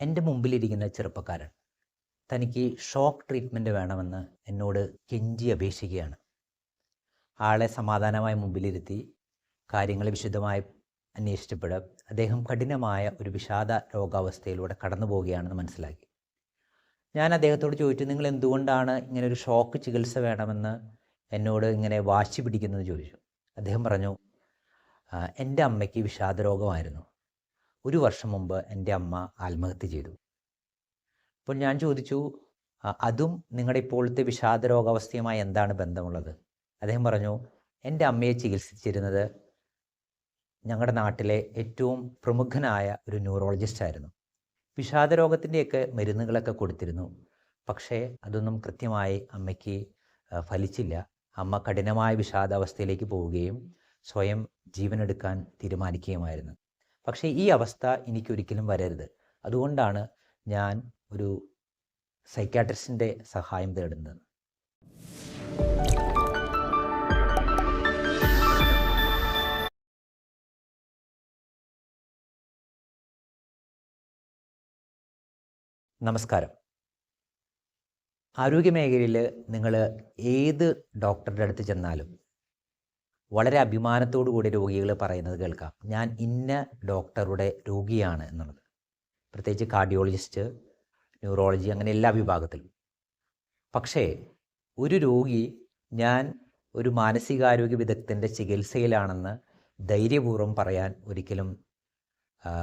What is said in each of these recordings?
എന്റെ മുമ്പിലിരിക്കുന്ന ചെറുപ്പക്കാരൻ. തനിക്ക് ഷോക്ക് ട്രീറ്റ്മെന്റ് വേണമെന്ന് എന്നോട് കെഞ്ചി അപേക്ഷിക്കുകയാണ്. ആളെ സമാധാനമായി മുമ്പിലിരുത്തി കാര്യങ്ങൾ വിശുദ്ധമായി അന്വേഷിച്ചപ്പോൾ അദ്ദേഹം കഠിനമായ ഒരു വിഷാദ രോഗാവസ്ഥയിലൂടെ കടന്നു പോവുകയാണെന്ന് മനസ്സിലാക്കി. ഞാൻ അദ്ദേഹത്തോട് ചോദിച്ചു നിങ്ങൾ എന്തുകൊണ്ടാണ് ഇങ്ങനെ ഒരു ഷോക്ക് ചികിത്സ വേണമെന്ന് എന്നോട് ഇങ്ങനെ വാശി പിടിക്കുന്നത് ചോദിച്ചു. അദ്ദേഹം പറഞ്ഞു എന്റെ അമ്മയ്ക്ക് വിഷാദ രോഗമായിരുന്നു. ഒരു വർഷം മുമ്പ് എന്റെ അമ്മ ആത്മഹത്യ ചെയ്തു. അപ്പോൾ ഞാൻ ചോദിച്ചു അതും നിങ്ങളുടെ ഇപ്പോഴത്തെ വിഷാദ രോഗാവസ്ഥയുമായി എന്താണ് ബന്ധമുള്ളത്? അദ്ദേഹം പറഞ്ഞു എന്റെ അമ്മയെ ചികിത്സിച്ചിരുന്നത് ഞങ്ങളുടെ നാട്ടിലെ ഏറ്റവും പ്രമുഖനായ ഒരു ന്യൂറോളജിസ്റ്റ് ആയിരുന്നു. വിഷാദ രോഗത്തിന്റെയൊക്കെ മരുന്നുകളൊക്കെ കൊടുത്തിരുന്നു. പക്ഷേ അതൊന്നും കൃത്യമായി അമ്മയ്ക്ക് ഫലിച്ചില്ല. അമ്മ കഠിനമായ വിഷാദാവസ്ഥയിലേക്ക് പോവുകയും സ്വയം ജീവനെടുക്കാൻ തീരുമാനിക്കുകയുമായിരുന്നു. പക്ഷേ ഈ അവസ്ഥ എനിക്കൊരിക്കലും വരരുത്. അതുകൊണ്ടാണ് ഞാൻ ഒരു സൈക്കാട്രിസ്റ്റിന്റെ സഹായം തേടുന്നത്. നമസ്കാരം. ആരോഗ്യമേഖലയിൽ നിങ്ങൾ ഏത് ഡോക്ടറുടെ അടുത്ത് ചെന്നാലും വളരെ അഭിമാനത്തോടു കൂടി രോഗികൾ പറയുന്നത് കേൾക്കാം. ഞാൻ ഇന്ന ഡോക്ടറുടെ രോഗിയാണ് എന്നുള്ളത്. പ്രത്യേകിച്ച് കാർഡിയോളജിസ്റ്റ് ന്യൂറോളജി അങ്ങനെ എല്ലാ വിഭാഗത്തിലും. പക്ഷേ ഒരു രോഗി ഞാൻ ഒരു മാനസികാരോഗ്യ വിദഗ്ധന്റെ ചികിത്സയിലാണെന്ന് ധൈര്യപൂർവം പറയാൻ ഒരിക്കലും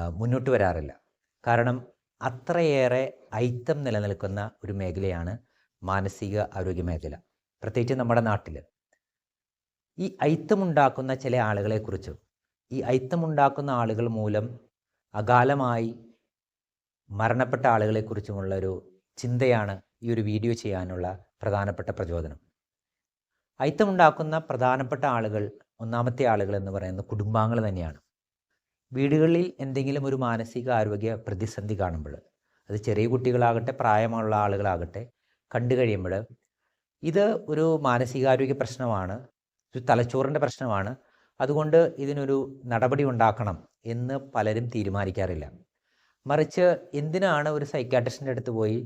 മുന്നോട്ട് വരാറില്ല. കാരണം അത്രയേറെ ഐത്തം നിലനിൽക്കുന്ന ഒരു മേഖലയാണ് മാനസിക ആരോഗ്യ മേഖല. പ്രത്യേകിച്ച് നമ്മുടെ നാട്ടിൽ ഈ ഐത്തമുണ്ടാക്കുന്ന ചില ആളുകളെക്കുറിച്ചും. ഈ ഐത്തമുണ്ടാക്കുന്ന ആളുകൾ മൂലം അകാലമായി മരണപ്പെട്ട ആളുകളെക്കുറിച്ചുമുള്ള ഒരു ചിന്തയാണ് ഈ ഒരു വീഡിയോ ചെയ്യാനുള്ള പ്രധാനപ്പെട്ട പ്രചോദനം. ഐത്തമുണ്ടാക്കുന്ന പ്രധാനപ്പെട്ട ആളുകൾ ഒന്നാമത്തെ ആളുകൾ എന്ന് പറയുന്നത് കുടുംബാംഗങ്ങൾ തന്നെയാണ്. വീടുകളിൽ എന്തെങ്കിലും ഒരു മാനസിക ആരോഗ്യ പ്രതിസന്ധി കാണുമ്പോൾ അത് ചെറിയ കുട്ടികളാകട്ടെ പ്രായമുള്ള ആളുകളാകട്ടെ കണ്ടു കഴിയുമ്പോൾ ഇത് ഒരു മാനസികാരോഗ്യ പ്രശ്നമാണ്. ഒരു തലച്ചോറിന്റെ പ്രശ്നമാണ്. അതുകൊണ്ട് ഇതിനൊരു നടപടി ഉണ്ടാക്കണം എന്ന് പലരും തീരുമാനിക്കാറില്ല. മറിച്ച് എന്തിനാണ് ഒരു സൈക്കാട്രിസ്റ്റിന്റെ അടുത്ത് പോയി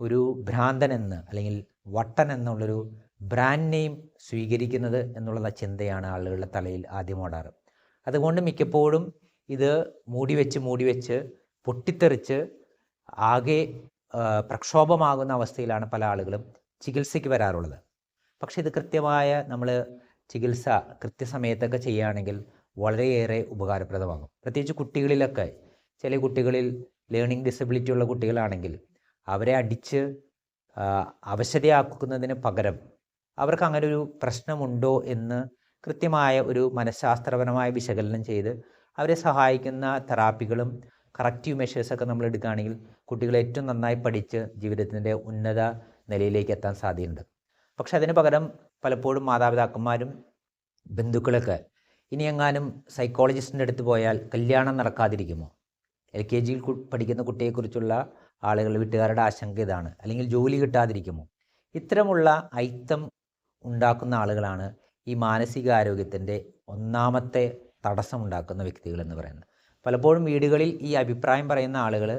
ഒരു ഭ്രാന്തൻ എന്ന് അല്ലെങ്കിൽ വട്ടൻ എന്നുള്ളൊരു ബ്രാൻഡ് നെയിം സ്വീകരിക്കുന്നത് എന്നുള്ള ചിന്തയാണ് ആളുകളുടെ തലയിൽ ആദ്യം ഓടാറ്. അതുകൊണ്ട് മിക്കപ്പോഴും ഇത് മൂടി വെച്ച് മൂടി വെച്ച് പൊട്ടിത്തെറിച്ച് ആകെ പ്രക്ഷോഭമാകുന്ന അവസ്ഥയിലാണ് പല ആളുകളും ചികിത്സയ്ക്ക് വരാറുള്ളത്. പക്ഷേ ഇത് കൃത്യമായ നമ്മൾ ചികിത്സ കൃത്യസമയത്തൊക്കെ ചെയ്യുകയാണെങ്കിൽ വളരെയേറെ ഉപകാരപ്രദമാകും. പ്രത്യേകിച്ച് കുട്ടികളിലൊക്കെ ചില കുട്ടികളിൽ ലേണിംഗ് ഡിസബിലിറ്റി ഉള്ള കുട്ടികളാണെങ്കിൽ അവരെ അടിച്ച് അവശതയാക്കുന്നതിന് പകരം അവർക്ക് അങ്ങനെ ഒരു പ്രശ്നമുണ്ടോ എന്ന് കൃത്യമായ ഒരു മനഃശാസ്ത്രപരമായ വിശകലനം ചെയ്ത് അവരെ സഹായിക്കുന്ന തെറാപ്പികളും കറക്റ്റീവ് മെഷേഴ്സൊക്കെ നമ്മൾ എടുക്കുകയാണെങ്കിൽ കുട്ടികൾ ഏറ്റവും നന്നായി പഠിച്ച് ജീവിതത്തിന്റെ ഉന്നത നിലയിലേക്ക് എത്താൻ സാധ്യതയുണ്ട്. പക്ഷെ അതിന് പകരം പലപ്പോഴും മാതാപിതാക്കന്മാരും ബന്ധുക്കളൊക്കെ ഇനി എങ്ങാനും സൈക്കോളജിസ്റ്റിന്റെ അടുത്ത് പോയാൽ കല്യാണം നടക്കാതിരിക്കുമോ? എൽ കെ ജിയിൽ പഠിക്കുന്ന കുട്ടിയെക്കുറിച്ചുള്ള ആളുകൾ വീട്ടുകാരുടെ ആശങ്ക ഇതാണ്. അല്ലെങ്കിൽ ജോലി കിട്ടാതിരിക്കുമോ? ഇത്തരമുള്ള ഐത്തം ഉണ്ടാക്കുന്ന ആളുകളാണ് ഈ മാനസികാരോഗ്യത്തിന്റെ ഒന്നാമത്തെ തടസ്സം ഉണ്ടാക്കുന്ന വ്യക്തികൾ എന്ന് പറയുന്നത്. പലപ്പോഴും വീടുകളിൽ ഈ അഭിപ്രായം പറയുന്ന ആളുകൾ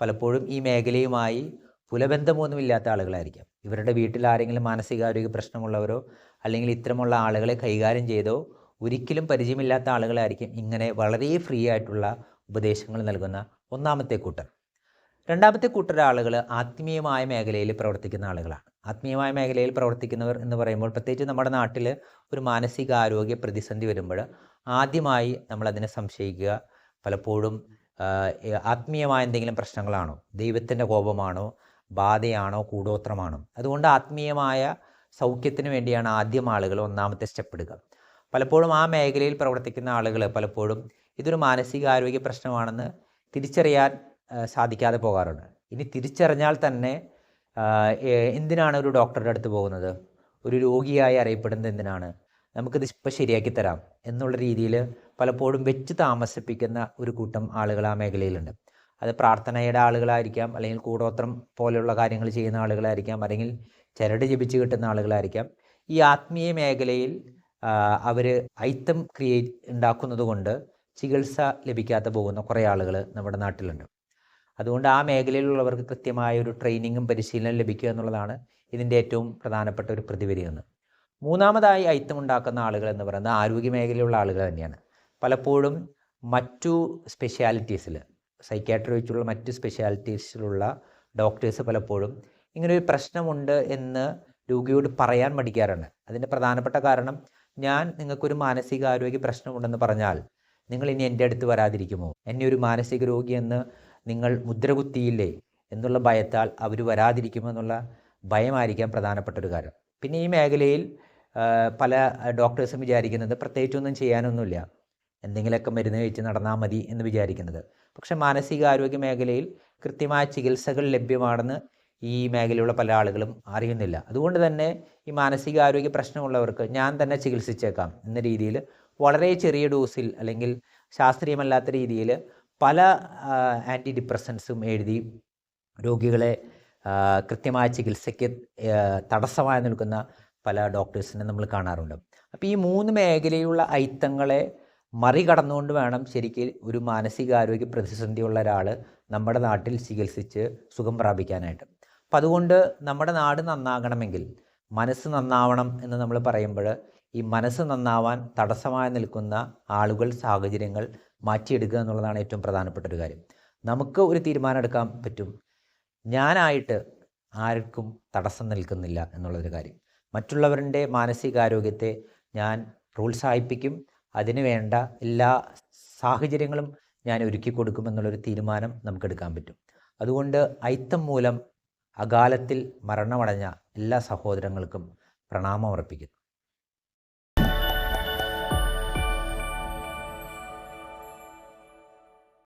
പലപ്പോഴും ഈ മേഖലയുമായി പുലബന്ധമൊന്നുമില്ലാത്ത ആളുകളായിരിക്കാം. ഇവരുടെ വീട്ടിൽ ആരെങ്കിലും മാനസികാരോഗ്യ പ്രശ്നമുള്ളവരോ അല്ലെങ്കിൽ ഇത്തരമുള്ള ആളുകളെ കൈകാര്യം ചെയ്തോ ഒരിക്കലും പരിചയമില്ലാത്ത ആളുകളായിരിക്കും ഇങ്ങനെ വളരെ ഫ്രീ ആയിട്ടുള്ള ഉപദേശങ്ങൾ നൽകുന്ന ഒന്നാമത്തെ കൂട്ടർ. രണ്ടാമത്തെ കൂട്ടർ ആളുകൾ ആത്മീയമായ മേഖലയിൽ പ്രവർത്തിക്കുന്ന ആളുകളാണ്. ആത്മീയമായ മേഖലയിൽ പ്രവർത്തിക്കുന്നവർ എന്ന് പറയുമ്പോൾ പ്രത്യേകിച്ച് നമ്മുടെ നാട്ടിൽ ഒരു മാനസികാരോഗ്യ പ്രതിസന്ധി വരുമ്പോൾ ആദ്യമായി നമ്മളതിനെ സംശയിക്കുക. പലപ്പോഴും ആത്മീയമായ എന്തെങ്കിലും പ്രശ്നങ്ങളാണോ? ദൈവത്തിന്റെ കോപമാണോ? ബാധയാണോ കൂടോത്രമാണോ? അതുകൊണ്ട് ആത്മീയമായ സൗഖ്യത്തിന് വേണ്ടിയാണ് ആദ്യം ആളുകൾ ഒന്നാമത്തെ സ്റ്റെപ്പ് എടുക്കുക പലപ്പോഴും ആ മേഖലയിൽ പ്രവർത്തിക്കുന്ന ആളുകൾ പലപ്പോഴും ഇതൊരു മാനസികാരോഗ്യ പ്രശ്നമാണെന്ന് തിരിച്ചറിയാൻ സാധിക്കാതെ പോകാറുണ്ട്. ഇനി തിരിച്ചറിഞ്ഞാൽ തന്നെ എന്തിനാണ് ഒരു ഡോക്ടറുടെ അടുത്ത് പോകുന്നത്? ഒരു രോഗിയായി അറിയപ്പെടുന്നത് എന്തിനാണ്? നമുക്കിത് ഇപ്പം ശരിയാക്കി തരാം എന്നുള്ള രീതിയിൽ പലപ്പോഴും വെച്ച് താമസിപ്പിക്കുന്ന ഒരു കൂട്ടം ആളുകൾ ആ മേഖലയിലുണ്ട്. അത് പ്രാർത്ഥനയുടെ ആളുകളായിരിക്കാം അല്ലെങ്കിൽ കൂടോത്രം പോലെയുള്ള കാര്യങ്ങൾ ചെയ്യുന്ന ആളുകളായിരിക്കാം അല്ലെങ്കിൽ ചരട് ജപിച്ച് കിട്ടുന്ന ആളുകളായിരിക്കാം. ഈ ആത്മീയ മേഖലയിൽ അവർ ഐത്തം ക്രിയേറ്റ് ഉണ്ടാക്കുന്നത് കൊണ്ട് ചികിത്സ ലഭിക്കാതെ പോകുന്ന കുറേ ആളുകൾ നമ്മുടെ നാട്ടിലുണ്ട്. അതുകൊണ്ട് ആ മേഖലയിലുള്ളവർക്ക് കൃത്യമായ ഒരു ട്രെയിനിങ്ങും പരിശീലനം ലഭിക്കുക എന്നുള്ളതാണ് ഇതിന്റെ ഏറ്റവും പ്രധാനപ്പെട്ട ഒരു പ്രതിവിധി മൂന്നാമതായി ഐത്തം ഉണ്ടാക്കുന്ന ആളുകൾ എന്ന് പറയുന്നത് ആരോഗ്യ മേഖലയിലുള്ള ആളുകൾ തന്നെയാണ്. പലപ്പോഴും മറ്റു സ്പെഷ്യാലിറ്റീസിൽ സൈക്കാട്രി വെച്ചുള്ള മറ്റ് സ്പെഷ്യാലിറ്റീസിലുള്ള ഡോക്ടേഴ്സ് പലപ്പോഴും ഇങ്ങനെ ഒരു പ്രശ്നമുണ്ട് എന്ന് രോഗിയോട് പറയാൻ മടിക്കാറുണ്ട് അതിന്റെ പ്രധാനപ്പെട്ട കാരണം ഞാൻ നിങ്ങൾക്കൊരു മാനസികാരോഗ്യ പ്രശ്നമുണ്ടെന്ന് പറഞ്ഞാൽ നിങ്ങൾ ഇനി എന്റെ അടുത്ത് വരാതിരിക്കുമോ? എന്നെ ഒരു മാനസിക രോഗിയെന്ന് നിങ്ങൾ മുദ്രകുത്തിയില്ലേ എന്നുള്ള ഭയത്താൽ അവർ വരാതിരിക്കുമോ എന്നുള്ള ഭയമായിരിക്കാം പ്രധാനപ്പെട്ട ഒരു കാര്യം. പിന്നെ ഈ മേഖലയിൽ പല ഡോക്ടേഴ്സും വിചാരിക്കുന്നത് പ്രത്യേകിച്ചൊന്നും ചെയ്യാനൊന്നുമില്ല. എന്തെങ്കിലുമൊക്കെ മരുന്ന് കഴിച്ച് നടന്നാൽ മതി എന്ന് വിചാരിക്കുന്നത്. പക്ഷേ മാനസികാരോഗ്യ മേഖലയിൽ കൃത്യമായ ചികിത്സകൾ ലഭ്യമാണെന്ന് ഈ മേഖലയിലുള്ള പല ആളുകളും അറിയുന്നില്ല. അതുകൊണ്ട് തന്നെ ഈ മാനസികാരോഗ്യ പ്രശ്നമുള്ളവർക്ക് ഞാൻ തന്നെ ചികിത്സിച്ചേക്കാം എന്ന രീതിയിൽ വളരെ ചെറിയ ഡോസിൽ അല്ലെങ്കിൽ ശാസ്ത്രീയമല്ലാത്ത രീതിയിൽ പല ആന്റി ഡിപ്രസൻസും എഴുതി രോഗികളെ കൃത്യമായ ചികിത്സയ്ക്ക് തടസ്സമായി നിൽക്കുന്ന പല ഡോക്ടേഴ്സിനെ നമ്മൾ കാണാറുണ്ട്. അപ്പോൾ ഈ മൂന്ന് മേഖലയുള്ള ഐത്തങ്ങളെ മറികടന്നുകൊണ്ട് വേണം ശരിക്കും ഒരു മാനസികാരോഗ്യ പ്രതിസന്ധിയുള്ള ഒരാൾ നമ്മുടെ നാട്ടിൽ ചികിത്സിച്ച് സുഖം പ്രാപിക്കാനായിട്ട്. അപ്പം അതുകൊണ്ട് നമ്മുടെ നാട് നന്നാകണമെങ്കിൽ മനസ്സ് നന്നാവണം എന്ന് നമ്മൾ പറയുമ്പോൾ ഈ മനസ്സ് നന്നാവാൻ തടസ്സമായി നിൽക്കുന്ന ആളുകൾ സാഹചര്യങ്ങൾ മാറ്റിയെടുക്കുക എന്നുള്ളതാണ് ഏറ്റവും പ്രധാനപ്പെട്ട ഒരു കാര്യം. നമുക്ക് ഒരു തീരുമാനം എടുക്കാൻ പറ്റും. ഞാനായിട്ട് ആർക്കും തടസ്സം നിൽക്കുന്നില്ല എന്നുള്ളൊരു കാര്യം. മറ്റുള്ളവരുടെ മാനസികാരോഗ്യത്തെ ഞാൻ പ്രോത്സാഹിപ്പിക്കും. അതിന് വേണ്ട എല്ലാ സാഹചര്യങ്ങളും ഞാൻ ഒരുക്കി കൊടുക്കുമെന്നുള്ളൊരു തീരുമാനം നമുക്കെടുക്കാൻ പറ്റും. അതുകൊണ്ട് ഐത്തം മൂലം അകാലത്തിൽ മരണമടഞ്ഞ എല്ലാ സഹോദരങ്ങൾക്കും പ്രണാമം അർപ്പിക്കുന്നു.